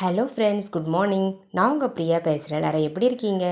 Hello friends good morning நான் உங்கள் பிரியா பேசுகிறேன் எல்லாரும் எப்படி இருக்கீங்க?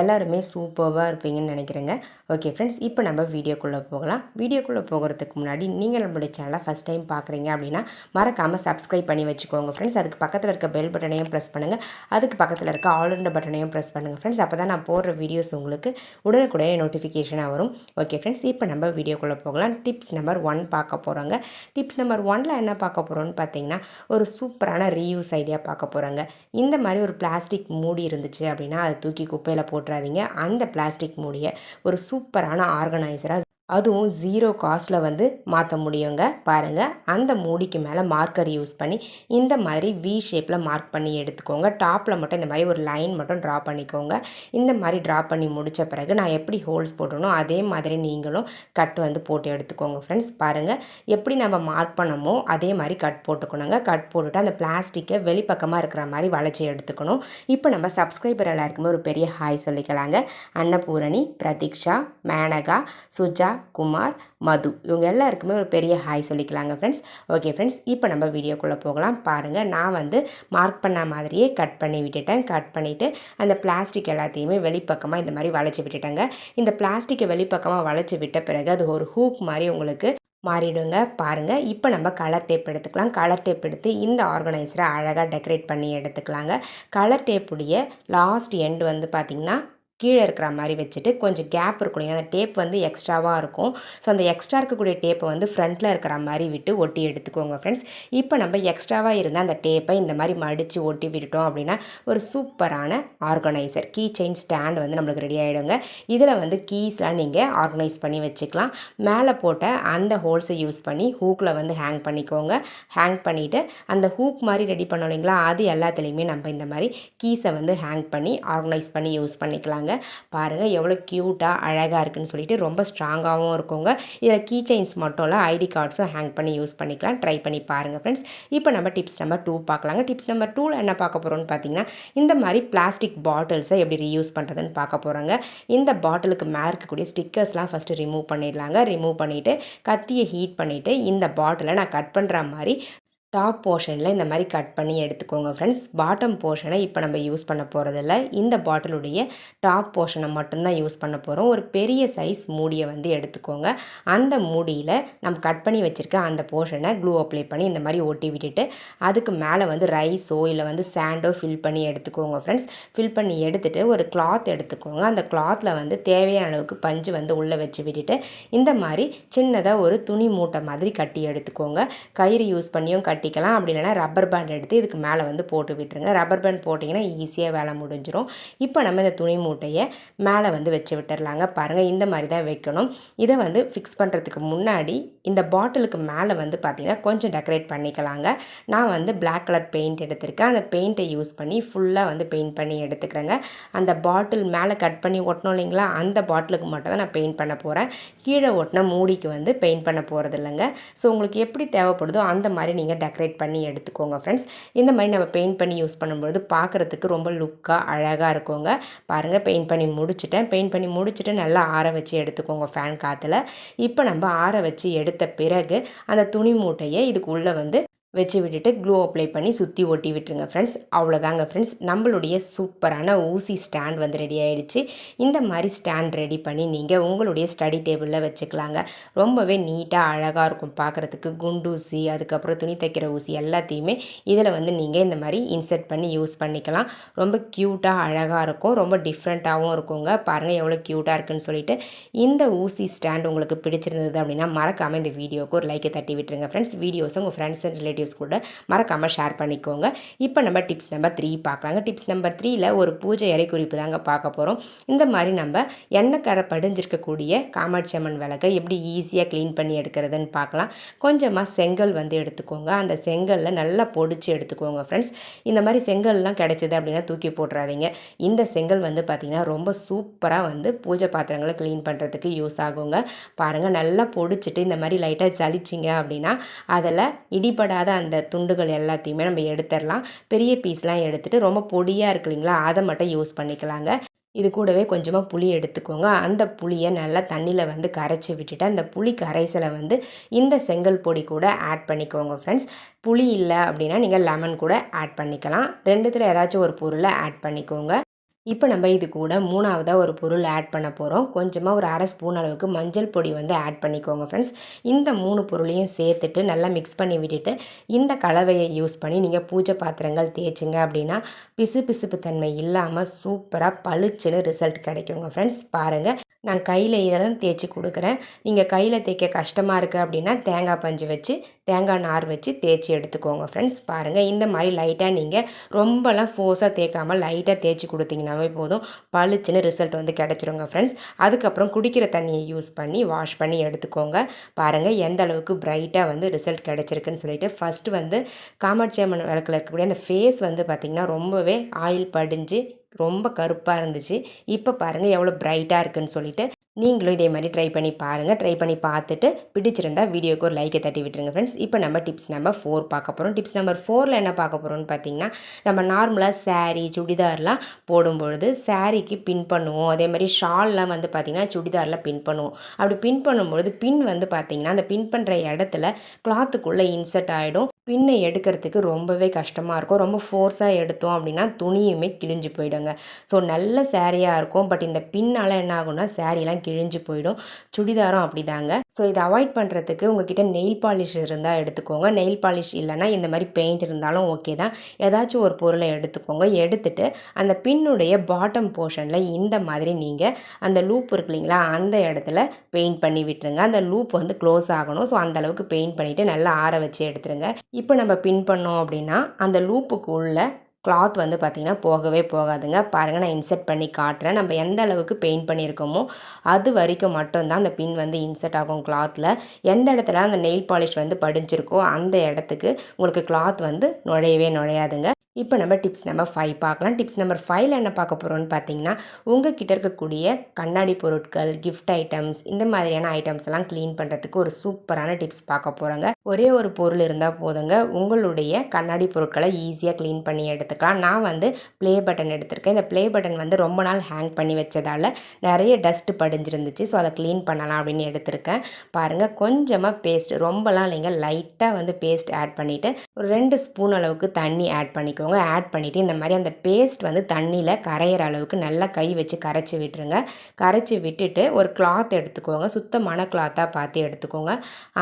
எல்லாருமே சூப்பராக இருப்பீங்கன்னு நினைக்கிறேங்க. ஓகே ஃப்ரெண்ட்ஸ் இப்போ நம்ம வீடியோக்குள்ளே போகலாம். வீடியோக்குள்ளே போகிறதுக்கு முன்னாடி நீங்கள் நம்மளுடைய சேனலை ஃபஸ்ட் டைம் பார்க்குறீங்க அப்படின்னா மறக்காமல் சப்ஸ்கிரைப் பண்ணி வச்சுக்கோங்க ஃப்ரெண்ட்ஸ் அதுக்கு பக்கத்தில் இருக்க பெல் பட்டனையும் ப்ரெஸ் பண்ணுங்கள் அதுக்கு பக்கத்தில் இருக்க ஆல் ரெண்டு பட்டனையும் ப்ரெஸ் பண்ணுங்கள் ஃப்ரெண்ட்ஸ் அப்போ தான் நான் போடுற வீடியோஸ் உங்களுக்கு உடனுக்குடனே நோட்டிஃபிகேஷனாக வரும். ஓகே ஃப்ரெண்ட்ஸ் இப்போ நம்ம வீடியோக்குள்ளே போகலாம். டிப்ஸ் நம்பர் ஒன் பார்க்க போகிறோங்க டிப்ஸ் நம்பர் ஒனில் என்ன பார்க்க போகிறோன்னு பார்த்தீங்கன்னா ஒரு சூப்பரான ரீயூஸ் ஐடியா பார்க்க போகிறாங்க இந்த மாதிரி ஒரு பிளாஸ்டிக் மூடி இருந்துச்சு அப்படின்னா அதை தூக்கி குப்பையில் போட்டுறாதீங்க. அந்த பிளாஸ்டிக் மூடியை ஒரு சூப்பரான ஆர்கனைசராக அதுவும் ஜீரோ காஸ்ட்டில் வந்து மாற்ற முடியுங்க. பாருங்கள் அந்த மூடிக்கு மேலே மார்க்கர் யூஸ் பண்ணி இந்த மாதிரி வி ஷேப்பில் மார்க் பண்ணி எடுத்துக்கோங்க. டாப்பில் மட்டும் இந்த மாதிரி ஒரு லைன் மட்டும் ட்ரா பண்ணிக்கோங்க. இந்த மாதிரி ட்ரா பண்ணி முடித்த பிறகு நான் எப்படி ஹோல்ஸ் போட்டணும் அதே மாதிரி நீங்களும் கட் வந்து போட்டு எடுத்துக்கோங்க ஃப்ரெண்ட்ஸ் பாருங்கள் எப்படி நம்ம மார்க் பண்ணமோ அதே மாதிரி கட் போட்டுக்கணுங்க. கட் போட்டுட்டு அந்த பிளாஸ்டிக்கை வெளிப்பக்கமாக இருக்கிற மாதிரி வளைச்சி எடுத்துக்கணும். இப்போ நம்ம சப்ஸ்கிரைபர் எல்லாருக்குமே ஒரு பெரிய ஹாய் சொல்லிக்கலாங்க. அன்னபூரணி பிரதீக்ஷா மேனகா சுஜா குமார் மது. இவங்க எல்லாருக்குமே ஒரு பெரிய ஹாய் சொல்லிக்கலாங்க ஃப்ரெண்ட்ஸ் ஓகே ஃப்ரெண்ட்ஸ் இப்போ நம்ம வீடியோக்குள்ளே போகலாம். பாருங்கள் நான் வந்து மார்க் பண்ண மாதிரியே கட் பண்ணி விட்டுட்டேன். கட் பண்ணிவிட்டு அந்த பிளாஸ்டிக் எல்லாத்தையுமே வெளிப்பக்கமாக இந்த மாதிரி வளைச்சி விட்டுட்டேங்க. இந்த பிளாஸ்டிக்கை வெளிப்பக்கமாக வளைச்சி விட்ட பிறகு அது ஒரு ஹூக் மாதிரி உங்களுக்கு மாறிடுங்க. பாருங்கள் இப்போ நம்ம கலர் டேப் எடுத்துக்கலாம். கலர் டேப் எடுத்து இந்த ஆர்கனைசரை அழகாக டெக்கரேட் பண்ணி எடுத்துக்கலாங்க. கலர் டேப்புடைய லாஸ்ட் எண்டு வந்து பார்த்திங்கன்னா கீழே இருக்கிற மாதிரி வச்சுட்டு கொஞ்சம் கேப் இருக்கணும். அந்த டேப் வந்து எக்ஸ்ட்ராவாக இருக்கும். ஸோ அந்த எக்ஸ்ட்ரா இருக்கக்கூடிய டேப்பை வந்து ஃப்ரண்ட்டில் இருக்கிற மாதிரி விட்டு ஒட்டி எடுத்துக்கோங்க ஃப்ரெண்ட்ஸ் இப்போ நம்ம எக்ஸ்ட்ராவாக இருந்தால் அந்த டேப்பை இந்த மாதிரி மடித்து ஒட்டி விட்டுட்டோம் அப்படின்னா ஒரு சூப்பரான ஆர்கனைசர் கீ செயின் ஸ்டாண்ட் வந்து நம்மளுக்கு ரெடி ஆகிடுங்க இதில் வந்து கீஸ்லாம் நீங்கள் ஆர்கனைஸ் பண்ணி வச்சுக்கலாம். மேலே போட்ட அந்த ஹோல்ஸை யூஸ் பண்ணி ஹூக்கில் வந்து ஹேங் பண்ணிக்கோங்க. ஹேங் பண்ணிவிட்டு அந்த ஹூக் மாதிரி ரெடி பண்ணோம் இல்லைங்களா? அது எல்லாத்துலேயுமே நம்ம இந்த மாதிரி கீஸை வந்து ஹேங் பண்ணி ஆர்கனைஸ் பண்ணி யூஸ் பண்ணிக்கலாங்க. பாருங்க பாருங்கள் எவ்வளோ க்யூட்டாக அழகாக இருக்குன்னு சொல்லிட்டு ரொம்ப ஸ்ட்ராங்காகவும் இருக்குங்க. இதில் கீ செயின்ஸ் மட்டும் இல்லை ஐடி கார்ட்ஸும் ஹேங் பண்ணி யூஸ் பண்ணிக்கலாம். ட்ரை பண்ணி பாருங்கள் ஃப்ரெண்ட்ஸ் இப்போ நம்ம டிப்ஸ் நம்பர் டூ பார்க்கலாங்க. டிப்ஸ் நம்பர் டூவில் என்ன பார்க்க போகிறோம்னு பார்த்தீங்கன்னா இந்த மாதிரி பிளாஸ்டிக் பாட்டில்ஸை எப்படி ரீயூஸ் பண்ணுறதுன்னு பார்க்க போகிறாங்க இந்த பாட்டிலுக்கு மேலே இருக்கக்கூடிய ஸ்டிக்கர்ஸ்லாம் ஃபஸ்ட்டு ரிமூவ் பண்ணிடலாங்க. ரிமூவ் பண்ணிவிட்டு கத்தியை ஹீட் பண்ணிவிட்டு இந்த பாட்டிலை நான் கட் பண்ணுற மாதிரி டாப் போர்ஷனில் இந்த மாதிரி கட் பண்ணி எடுத்துக்கோங்க ஃப்ரெண்ட்ஸ் பாட்டம் போர்ஷனை இப்போ நம்ம யூஸ் பண்ண போகிறதில்ல இந்த பாட்டிலுடைய டாப் போர்ஷனை மட்டும்தான் யூஸ் பண்ண போகிறோம் ஒரு பெரிய சைஸ் மூடியை வந்து எடுத்துக்கோங்க. அந்த மூடியில் நம்ம கட் பண்ணி வச்சுருக்க அந்த போர்ஷனை க்ளூ அப்ளை பண்ணி இந்த மாதிரி ஒட்டி விட்டுட்டு அதுக்கு மேலே வந்து ரைஸோ இல்லை வந்து சாண்டோ ஃபில் பண்ணி எடுத்துக்கோங்க ஃப்ரெண்ட்ஸ் ஃபில் பண்ணி எடுத்துகிட்டு ஒரு கிளாத் எடுத்துக்கோங்க. அந்த கிளாத்தில் வந்து தேவையான அளவுக்கு பஞ்சு வந்து உள்ளே வச்சு விட்டுட்டு இந்த மாதிரி சின்னதாக ஒரு துணி மூட்டை மாதிரி கட்டி எடுத்துக்கோங்க. கயிறு யூஸ் பண்ணியும் கட்டி கட்டிக்கலாம். அப்படி இல்லைனா ரப்பர் பேண்ட் எடுத்து இதுக்கு மேலே வந்து போட்டு விட்டுருங்க. ரப்பர் பேண்ட் போட்டிங்கன்னா ஈஸியாக வேலை முடிஞ்சிடும் இப்போ நம்ம இந்த துணி மூட்டையை மேலே வந்து வச்சு விட்டுடலாங்க பாருங்கள் இந்த மாதிரி தான் வைக்கணும். இதை வந்து ஃபிக்ஸ் பண்ணுறதுக்கு முன்னாடி இந்த பாட்டிலுக்கு மேலே வந்து பார்த்திங்கன்னா கொஞ்சம் டெக்கரேட் பண்ணிக்கலாங்க. நான் வந்து பிளாக் கலர் பெயிண்ட் எடுத்திருக்கேன். அந்த பெயிண்ட்டை யூஸ் பண்ணி ஃபுல்லாக வந்து பெயிண்ட் பண்ணி எடுத்துக்கிறேங்க. அந்த பாட்டில் மேலே கட் பண்ணி ஒட்டணும் இல்லைங்களா? அந்த பாட்டிலுக்கு மட்டும் தான் நான் பெயிண்ட் பண்ண போகிறேன் கீழே ஒட்டின மூடிக்கு வந்து பெயிண்ட் பண்ண போகிறது இல்லைங்க ஸோ உங்களுக்கு எப்படி தேவைப்படுதோ அந்த மாதிரி நீங்கள் டெக்கரேட் பண்ணி எடுத்துக்கோங்க ஃப்ரெண்ட்ஸ் இந்த மாதிரி நம்ம பெயிண்ட் பண்ணி யூஸ் பண்ணும்போது பார்க்குறதுக்கு ரொம்ப லுக்காக அழகாக இருக்குங்க. பாருங்கள் பெயிண்ட் பண்ணி முடிச்சுட்டேன். பெயிண்ட் பண்ணி முடிச்சுட்டு நல்லா ஆற வச்சு எடுத்துக்கோங்க ஃபேன் காற்றுல இப்போ நம்ம ஆற வச்சு எடுத்த பிறகு அந்த துணி மூட்டையை இதுக்குள்ளே வந்து வச்சு விட்டுட்டு க்ளூ அப்ளை பண்ணி சுற்றி ஒட்டி விட்டுருங்க ஃப்ரெண்ட்ஸ் அவ்வளோதாங்க ஃப்ரெண்ட்ஸ் நம்மளுடைய சூப்பரான ஊசி ஸ்டாண்ட் வந்து ரெடி ஆகிடுச்சு இந்த மாதிரி ஸ்டாண்ட் ரெடி பண்ணி நீங்கள் உங்களுடைய ஸ்டடி டேபிளில் வச்சுக்கலாங்க. ரொம்பவே நீட்டாக அழகாக இருக்கும் பார்க்குறதுக்கு குண்டூசி அதுக்கப்புறம் துணி தைக்கிற ஊசி எல்லாத்தையுமே இதில் வந்து நீங்கள் இந்த மாதிரி இன்சர்ட் பண்ணி யூஸ் பண்ணிக்கலாம். ரொம்ப க்யூட்டாக அழகாக இருக்கும். ரொம்ப டிஃப்ரெண்ட்டாகவும் இருக்குங்க. பாருங்கள் எவ்வளோ க்யூட்டாக இருக்குன்னு சொல்லிட்டு இந்த ஊசி ஸ்டாண்ட் உங்களுக்கு பிடிச்சிருந்தது அப்படின்னா மறக்காமல் இந்த வீடியோவுக்கு ஒரு லைக்கை தட்டி விட்டுருங்க ஃப்ரெண்ட்ஸ் வீடியோஸ் உங்கள் ஃப்ரெண்ட்ஸ் அண்ட் ரிலேட்டிவ் ரிலேட்டிவ்ஸ் கூட மறக்காமல் ஷேர் பண்ணிக்கோங்க. இப்போ நம்ம டிப்ஸ் நம்பர் த்ரீ பார்க்கலாங்க. டிப்ஸ் நம்பர் த்ரீயில் ஒரு பூஜை அறை குறிப்பு தாங்க பார்க்க போகிறோம் இந்த மாதிரி நம்ம எண்ணெய் கரை படிஞ்சிருக்கக்கூடிய காமாட்சி அம்மன் விளக்கை எப்படி ஈஸியாக க்ளீன் பண்ணி எடுக்கிறதுன்னு பார்க்கலாம். கொஞ்சமாக செங்கல் வந்து எடுத்துக்கோங்க. அந்த செங்கலில் நல்லா பொடிச்சு எடுத்துக்கோங்க ஃப்ரெண்ட்ஸ் இந்த மாதிரி செங்கல்லாம் கிடைச்சிது அப்படின்னா தூக்கி போட்டுறாதீங்க. இந்த செங்கல் வந்து பார்த்திங்கன்னா ரொம்ப சூப்பராக வந்து பூஜை பாத்திரங்களை க்ளீன் பண்ணுறதுக்கு யூஸ் ஆகுங்க. பாருங்கள் நல்லா பொடிச்சிட்டு இந்த மாதிரி லைட்டாக ஜலிச்சிங்க அப்படின்னா அதில் இடிபடாத அந்த துண்டுகள் எல்லாத்தையுமே நம்ம எடுத்துடலாம். பெரிய பீஸ்லாம் எடுத்துகிட்டு ரொம்ப பொடியாக இருக்கு இல்லைங்களா? அதை மட்டும் யூஸ் பண்ணிக்கலாங்க. இது கூடவே கொஞ்சமாக புளி எடுத்துக்கோங்க. அந்த புளியை நல்லா தண்ணியில் வந்து கரைச்சி விட்டுட்டு அந்த புளி கரைசலை வந்து இந்த செங்கல் பொடி கூட ஆட் பண்ணிக்கோங்க ஃப்ரெண்ட்ஸ் புளி இல்லை அப்படின்னா நீங்கள் லெமன் கூட ஆட் பண்ணிக்கலாம். ரெண்டுத்தில் ஏதாச்சும் ஒரு பொருளை ஆட் பண்ணிக்கோங்க. இப்போ நம்ம இது கூட மூணாவதாக ஒரு பொருள் ஆட் பண்ண போகிறோம் கொஞ்சமாக ஒரு அரை ஸ்பூன் அளவுக்கு மஞ்சள் பொடி வந்து ஆட் பண்ணிக்கோங்க ஃப்ரெண்ட்ஸ் இந்த மூணு பொருளையும் சேர்த்துட்டு நல்லா மிக்ஸ் பண்ணி விட்டுட்டு இந்த கலவையை யூஸ் பண்ணி நீங்கள் பூஜை பாத்திரங்கள் தேய்ச்சிங்க அப்படின்னா பிசு பிசுப்பு தன்மை இல்லாமல் சூப்பராக பளிச்சுன்னு ரிசல்ட் கிடைக்குங்க ஃப்ரெண்ட்ஸ் பாருங்கள் நான் கையில் இதை தான் தேய்ச்சி கொடுக்குறேன். நீங்கள் கையில் தேய்க்க கஷ்டமாக இருக்குது அப்படின்னா தேங்காய் பஞ்சு வச்சு தேங்காய் நார் வச்சு தேய்ச்சி எடுத்துக்கோங்க ஃப்ரெண்ட்ஸ் பாருங்கள் இந்த மாதிரி லைட்டாக நீங்கள் ரொம்பலாம் ஃபோர்ஸாக தேய்க்காமல் லைட்டாக தேய்ச்சி கொடுத்தீங்கன்னாவே போதும். பளிச்சுன்னு ரிசல்ட் வந்து கிடச்சிருங்க ஃப்ரெண்ட்ஸ் அதுக்கப்புறம் குடிக்கிற தண்ணியை யூஸ் பண்ணி வாஷ் பண்ணி எடுத்துக்கோங்க. பாருங்கள் எந்த அளவுக்கு பிரைட்டாக வந்து ரிசல்ட் கிடச்சிருக்குன்னு சொல்லிட்டு ஃபஸ்ட்டு வந்து காமாட்சி அம்மன் விளக்கில் இருக்கக்கூடிய அந்த ஃபேஸ் வந்து பார்த்திங்கன்னா ரொம்பவே ஆயில் படிஞ்சு ரொம்ப கருப்பாக இருந்துச்சு. இப்போ பாருங்கள் எவ்வளோ ப்ரைட்டாக இருக்குதுன்னு சொல்லிட்டு நீங்களும் இதே மாதிரி ட்ரை பண்ணி பாருங்கள் ட்ரை பண்ணி பார்த்துட்டு பிடிச்சிருந்தா வீடியோக்கு ஒரு லைக்கை தட்டி விட்டுருங்க ஃப்ரெண்ட்ஸ் இப்போ நம்ம டிப்ஸ் நம்பர் ஃபோர் பார்க்க போகிறோம் டிப்ஸ் நம்பர் ஃபோரில் என்ன பார்க்க போகிறோம்னு பார்த்தீங்கன்னா நம்ம நார்மலாக சாரீ சுடிதார்லாம் போடும்பொழுது சாரீக்கு பின் பண்ணுவோம். அதே மாதிரி ஷால்லாம் வந்து பார்த்திங்கன்னா சுடிதாரில் பின் பண்ணுவோம். அப்படி பின் பண்ணும்பொழுது பின் வந்து பார்த்திங்கன்னா அந்த பின் பண்ணுற இடத்துல கிளாத்துக்குள்ளே இன்சர்ட் ஆகிடும் பின்னை எடுக்கிறதுக்கு ரொம்பவே கஷ்டமாக இருக்கும். ரொம்ப ஃபோர்ஸாக எடுத்தோம் அப்படின்னா துணியுமே கிழிஞ்சு போயிடுங்க. ஸோ நல்ல சேரீயாக இருக்கும். பட் இந்த பின்னால் என்ன ஆகும்னா சேரீலாம் கிழிஞ்சு போயிடும். சுடிதாரும் அப்படிதாங்க. ஸோ இதை அவாய்ட் பண்ணுறதுக்கு உங்ககிட்ட நெயில் பாலிஷ் இருந்தால் எடுத்துக்கோங்க. நெயில் பாலிஷ் இல்லைனா இந்த மாதிரி பெயிண்ட் இருந்தாலும் ஓகே தான். ஏதாச்சும் ஒரு பொருளை எடுத்துக்கோங்க. எடுத்துட்டு அந்த பின்னுடைய பாட்டம் போர்ஷனில் இந்த மாதிரி நீங்கள் அந்த லூப் இருக்கு இல்லைங்களா அந்த இடத்துல பெயிண்ட் பண்ணி விட்டுருங்க. அந்த லூப் வந்து க்ளோஸ் ஆகணும். ஸோ அந்தளவுக்கு பெயிண்ட் பண்ணிவிட்டு நல்லா ஆற வச்சு எடுத்துருங்க. இப்போ நம்ம பின் பண்ணோம் அப்படின்னா அந்த லூப்புக்கு உள்ள கிளாத் வந்து பார்த்திங்கன்னா போகவே போகாதுங்க. பாருங்கள் நான் இன்செர்ட் பண்ணி காட்டுறேன். நம்ம எந்த அளவுக்கு பெயிண்ட் பண்ணியிருக்கோமோ அது வரைக்கும் மட்டும்தான் அந்த பின் வந்து இன்செர்ட் ஆகும் கிளாத்தில் எந்த இடத்துல அந்த நெயில் பாலிஷ் வந்து படிஞ்சிருக்கோ அந்த இடத்துக்கு உங்களுக்கு கிளாத் வந்து நுழையவே நுழையாதுங்க. இப்போ நம்ம டிப்ஸ் நம்பர் ஃபைவ் பார்க்கலாம். டிப்ஸ் நம்பர் ஃபைவ்ல என்ன பார்க்க போகிறோம்னு பார்த்தீங்கன்னா உங்கள் கிட்ட இருக்கக்கூடிய கண்ணாடி பொருட்கள் கிஃப்ட் ஐட்டம்ஸ் இந்த மாதிரியான ஐட்டம்ஸ் எல்லாம் க்ளீன் பண்ணுறதுக்கு ஒரு சூப்பரான டிப்ஸ் பார்க்க போகிறோங்க ஒரே ஒரு பொருள் இருந்தால் போதுங்க. உங்களுடைய கண்ணாடி பொருட்களை ஈஸியாக க்ளீன் பண்ணி எடுத்துக்கலாம். நான் வந்து ப்ளே பட்டன் எடுத்திருக்கேன். இந்த ப்ளே பட்டன் வந்து ரொம்ப நாள் ஹேங் பண்ணி வச்சதால் நிறைய டஸ்ட் படிஞ்சிருந்துச்சு. ஸோ அதை க்ளீன் பண்ணலாம் அப்படின்னு எடுத்திருக்கேன். பாருங்கள் கொஞ்சமாக பேஸ்ட் ரொம்பலாம் இல்லைங்க. லைட்டாக வந்து பேஸ்ட் ஆட் பண்ணிவிட்டு ஒரு ரெண்டு ஸ்பூன் அளவுக்கு தண்ணி ஆட் பண்ணிக்கோங்க. எடுத்துக்கோங்க ஆட் பண்ணிவிட்டு இந்த மாதிரி அந்த பேஸ்ட் வந்து தண்ணியில் கரையிற அளவுக்கு நல்லா கை வச்சு கரைச்சி விட்டுருங்க. கரைச்சி விட்டுட்டு ஒரு கிளாத் எடுத்துக்கோங்க. சுத்தமான கிளாத்தாக பார்த்து எடுத்துக்கோங்க.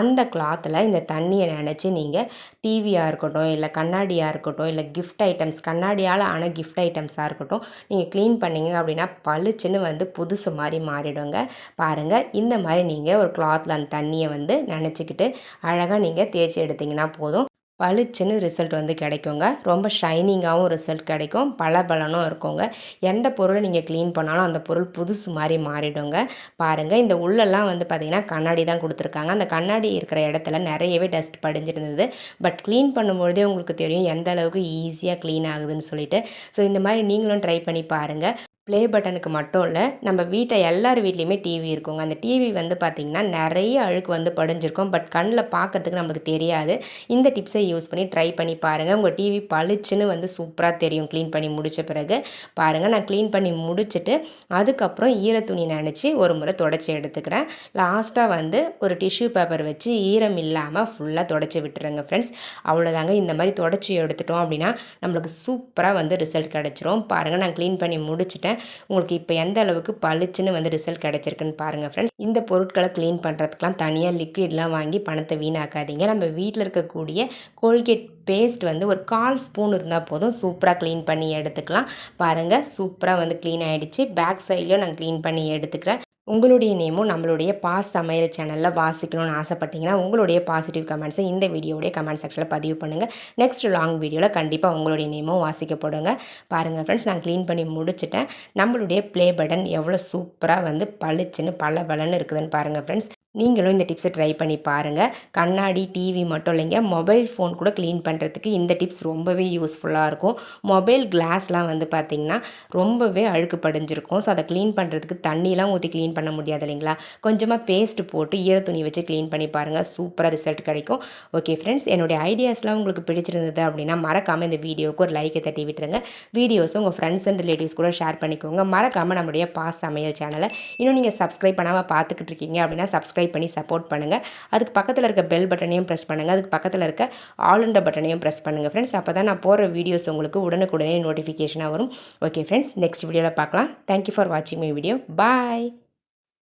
அந்த கிளாத்தில் இந்த தண்ணியை நினச்சி நீங்கள் டிவியாக இருக்கட்டும் இல்லை கண்ணாடியாக இருக்கட்டும் இல்லை கிஃப்ட் ஐட்டம்ஸ் கண்ணாடியால் ஆன கிஃப்ட் ஐட்டம்ஸாக இருக்கட்டும் நீங்கள் க்ளீன் பண்ணிங்க அப்படின்னா பளிச்சுன்னு வந்து புதுசு மாதிரி மாறிடுங்க. பாருங்கள் இந்த மாதிரி நீங்கள் ஒரு கிளாத்தில் அந்த தண்ணியை வந்து நினச்சிக்கிட்டு அழகாக நீங்கள் தேய்ச்சி எடுத்திங்கன்னா போதும். பளிச்சுன்னு ரிசல்ட் வந்து கிடைக்குங்க. ரொம்ப ஷைனிங்காகவும் ரிசல்ட் கிடைக்கும். பல பலனும் இருக்குங்க. எந்த பொருளை நீங்கள் க்ளீன் பண்ணாலும் அந்த பொருள் புதுசு மாதிரி மாறிடுங்க. பாருங்கள் இந்த உள்ளெல்லாம் வந்து பார்த்திங்கன்னா கண்ணாடி தான் கொடுத்துருக்காங்க. அந்த கண்ணாடி இருக்கிற இடத்துல நிறையவே டஸ்ட் படிஞ்சிருந்தது. பட் க்ளீன் பண்ணும்பொழுதே உங்களுக்கு தெரியும் எந்த அளவுக்கு ஈஸியாக க்ளீன் ஆகுதுன்னு சொல்லிட்டு. ஸோ இந்த மாதிரி நீங்களும் ட்ரை பண்ணி பாருங்கள் ப்ளே பட்டனுக்கு மட்டும் இல்லை நம்ம வீட்டை எல்லார் வீட்லேயுமே டிவி இருக்குங்க. அந்த டிவி வந்து பார்த்திங்கன்னா நிறைய அழுக்கு வந்து படிஞ்சிருக்கும். பட் கண்ணில் பார்க்கறதுக்கு நம்மளுக்கு தெரியாது. இந்த டிப்ஸை யூஸ் பண்ணி ட்ரை பண்ணி பாருங்கள் உங்கள் டிவி பளிச்சுன்னு வந்து சூப்பராக தெரியும். க்ளீன் பண்ணி முடித்த பிறகு பாருங்கள் நான் க்ளீன் பண்ணி முடிச்சுட்டு அதுக்கப்புறம் ஈர துணி நினச்சி ஒரு முறை தொடச்சி எடுத்துக்கிறேன். லாஸ்ட்டாக வந்து ஒரு டிஷ்யூ பேப்பர் வச்சு ஈரம் இல்லாமல் ஃபுல்லாக தொடச்சி விட்டுருங்க ஃப்ரெண்ட்ஸ் அவ்வளோதாங்க இந்த மாதிரி தொடச்சி எடுத்துட்டோம் அப்படின்னா நம்மளுக்கு சூப்பராக வந்து ரிசல்ட் கிடச்சிரும். பாருங்கள் நான் க்ளீன் பண்ணி முடிச்சுட்டேன். உங்களுக்கு இப்போ எந்த அளவுக்கு பளிச்சுன்னு வந்து ரிசல்ட் கிடச்சிருக்குன்னு பாருங்கள் ஃப்ரெண்ட்ஸ் இந்த பொருட்களை க்ளீன் பண்ணுறதுக்கெலாம் தனியாக லிக்விட்லாம் வாங்கி பணத்தை வீணாக்காதீங்க. நம்ம வீட்டில் இருக்கக்கூடிய கோல்கேட் பேஸ்ட் வந்து ஒரு கால் ஸ்பூன் இருந்தால் போதும் சூப்பராக க்ளீன் பண்ணி எடுத்துக்கலாம். பாருங்கள் சூப்பராக வந்து க்ளீன் ஆகிடுச்சு பேக் சைட்லேயும் நான் க்ளீன் பண்ணி எடுத்துக்கிறேன். உங்களுடைய நேமும் நம்மளுடைய பாஸ் சமையல் சேனலில் வாசிக்கணும்னு ஆசைப்பட்டீங்கன்னா உங்களுடைய பாசிட்டிவ் கமெண்ட்ஸை இந்த வீடியோடைய கமெண்ட் செக்ஷனில் பதிவு பண்ணுங்கள் நெக்ஸ்ட் லாங் வீடியோவில் கண்டிப்பாக உங்களுடைய நேமும் வாசிக்கப்படுங்க பாருங்கள் ஃப்ரெண்ட்ஸ் நான் க்ளீன் பண்ணி முடிச்சுட்டேன். நம்மளுடைய ப்ளே பட்டன் எவ்வளோ சூப்பராக வந்து பளிச்சுன்னு பல பலன்னு இருக்குதுன்னு பாருங்கள் ஃப்ரெண்ட்ஸ் நீங்களும் இந்த டிப்ஸை ட்ரை பண்ணி பாருங்கள் கண்ணாடி டிவி மட்டும் இல்லைங்க மொபைல் ஃபோன் கூட க்ளீன் பண்ணுறதுக்கு இந்த டிப்ஸ் ரொம்பவே யூஸ்ஃபுல்லாக இருக்கும். மொபைல் கிளாஸ்லாம் வந்து பார்த்திங்கன்னா ரொம்பவே அழுக்கு படிஞ்சிருக்கும். ஸோ அதை க்ளீன் பண்ணுறதுக்கு தண்ணிலாம் ஊற்றி க்ளீன் பண்ண முடியாது இல்லைங்களா? கொஞ்சமாக பேஸ்ட்டு போட்டு ஈர துணி வச்சு க்ளீன் பண்ணி பாருங்கள் சூப்பராக ரிசல்ட் கிடைக்கும். ஓகே ஃப்ரெண்ட்ஸ் என்னுடைய ஐடியாஸ்லாம் உங்களுக்கு பிடிச்சிருந்தது அப்படின்னா மறக்காமல் இந்த வீடியோவுக்கு ஒரு லைக்கை தட்டி விட்டுருங்க. வீடியோஸும் உங்கள் ஃப்ரெண்ட்ஸ் அண்ட் ரிலேட்டிவ்ஸ் கூட ஷேர் பண்ணிக்கோங்க. மறக்காமல் நம்மளுடைய பாஸ் சமையல் சேனலை இன்னும் நீங்கள் சப்ஸ்கிரைப் பண்ணாமல் பார்த்துக்கிட்டு இருக்கீங்க அப்படின்னா சப்ஸ்கிரைப் பண்ணி சப்போர்ட் பண்ணுங்கள் அதுக்கு பக்கத்தில் இருக்க பெல் பட்டனையும் ப்ரெஸ் பண்ணுங்கள் அதுக்கு பக்கத்தில் இருக்க ஆல் பட்டனையும் ப்ரெஸ் பண்ணுங்கள் ஃப்ரெண்ட்ஸ் அப்போ தான் நான் போகிற வீடியோஸ் உங்களுக்கு உடனுக்குடனே நோட்டிஃபிகேஷனாக வரும். ஓகே ஃப்ரெண்ட்ஸ் நெக்ஸ்ட் வீடியோவில் பார்க்கலாம். தேங்க்யூ ஃபார் வாட்சிங் மை வீடியோ பாய்